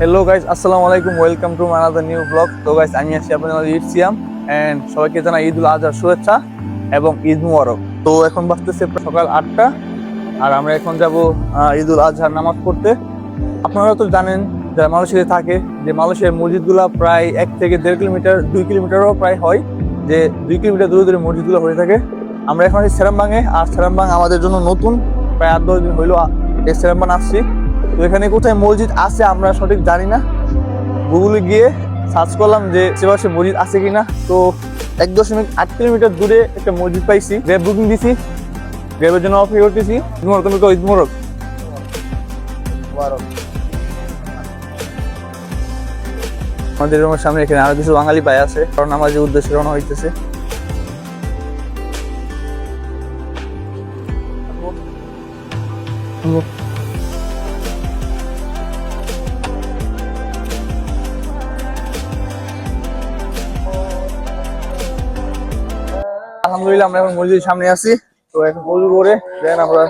Hello guys আসসালামু আলাইকুম welcome to another new blog তো গাইজ আমি আছি আপনাদের ঈদ সিয়াম অ্যান্ড সবাইকে জানা ঈদ উল আজহার শুভেচ্ছা এবং ঈদ মুবারক। তো, এখন বাজতেছে সকাল আটটা, আর আমরা এখন যাব ঈদ উল আজহার নামাজ পড়তে। আপনারা তো জানেন, যারা মালয়েশিয়াতে থাকে, যে মালয়েশিয়ার মসজিদগুলো প্রায় এক থেকে দেড় কিলোমিটার, দুই কিলোমিটারও প্রায় হয়, যে দুই কিলোমিটার দূরে দূরে মসজিদগুলো হয়ে থাকে। আমরা এখন আছি সেরামবাঙে আর সেরামবাং আমাদের জন্য নতুন, প্রায় আট দশ দিন হইল এই সেরামবাং আসছি। তো এখানে কোথায় মসজিদ আছে আমরা সঠিক জানি না। গুগলে গিয়ে সার্চ করলাম যে আশেপাশে মসজিদ আছে কিনা। তো এক দশমিক আট কিলোমিটার দূরে একটা মসজিদ পাইছি। গ্যাব বুকিং দিছি। গ্যাবের জন্য অপেক্ষা করতেছি। তোমার তুমি কো ঈদ মোরক আমাদের রুমের সামনে এখানে আরও কিছু বাঙালি ভাই আছে। কারণ আমাদের উদ্দেশ্যে রওনা হইতেছে। আলহামদুলিল্লাহ, আমরা এখন মসজিদের সামনে আছি। তো এখন পুজো করে দেন আমরা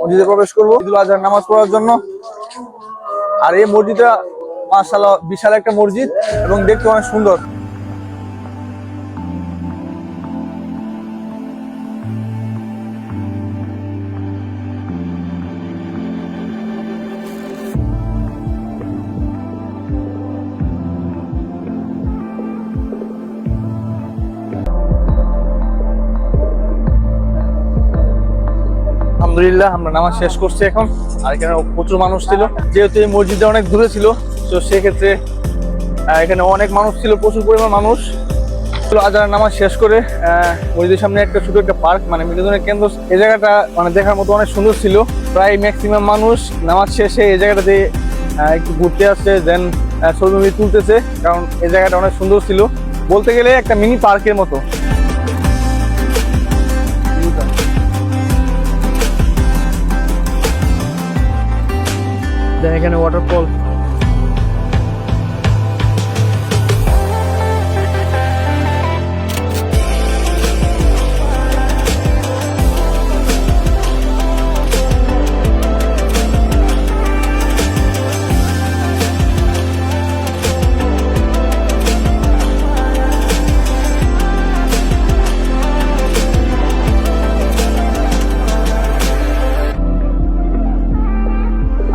মসজিদে প্রবেশ করব। আজহার নামাজ পড়ার জন্য। আর এই মসজিদটা মার্শাল্লাহ বিশাল একটা মসজিদ এবং দেখতে অনেক সুন্দর। আলহামদুলিল্লাহ, আমরা নামাজ শেষ করছি এখন। আর এখানে প্রচুর মানুষ ছিল। যেহেতু এই মসজিদটা অনেক দূরে ছিল, তো সেক্ষেত্রে এখানে অনেক মানুষ ছিল, প্রচুর পরিমাণ মানুষ। আজার নামাজ শেষ করে মসজিদের সামনে একটা ছোট একটা পার্ক মানে বিনোদনের কেন্দ্র, এই জায়গাটা মানে দেখার মতো অনেক সুন্দর ছিল। প্রায় ম্যাক্সিমাম মানুষ নামাজ শেষে এই জায়গাটাতে একটু ঘুরতে আসছে দেন ছবি তুলতেছে, কারণ এই জায়গাটা অনেক সুন্দর ছিল। বলতে গেলে একটা মিনি পার্কের মতো। দেন এখানে ওয়াটারফল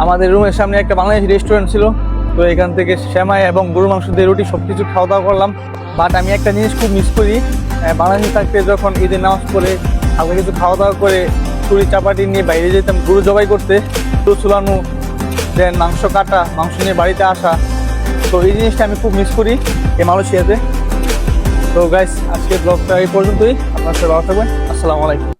আমাদের রুমের সামনে একটা বাংলাদেশি রেস্টুরেন্ট ছিল। তো এখান থেকে শ্যামাই এবং গরু মাংস দিয়ে রুটি সব কিছু খাওয়া দাওয়া করলাম। বাট আমি একটা জিনিস খুব মিস করি বাংলাদেশে থাকতে যখন ঈদের নামাজ পড়ে, হালকা কিছু খাওয়া দাওয়া করে ছুরি চাপাটি নিয়ে বাইরে যেতাম গরু জবাই করতে গরু চুলানো দেন মাংস কাটা, মাংস নিয়ে বাড়িতে আসা। তো এই জিনিসটা আমি খুব মিস করি এই মালয়েশিয়াতে। তো গাইস আজকে ব্লগটা এই পর্যন্তই। আপনার সাথে ভালো থাকবেন। আসসালামু আলাইকুম।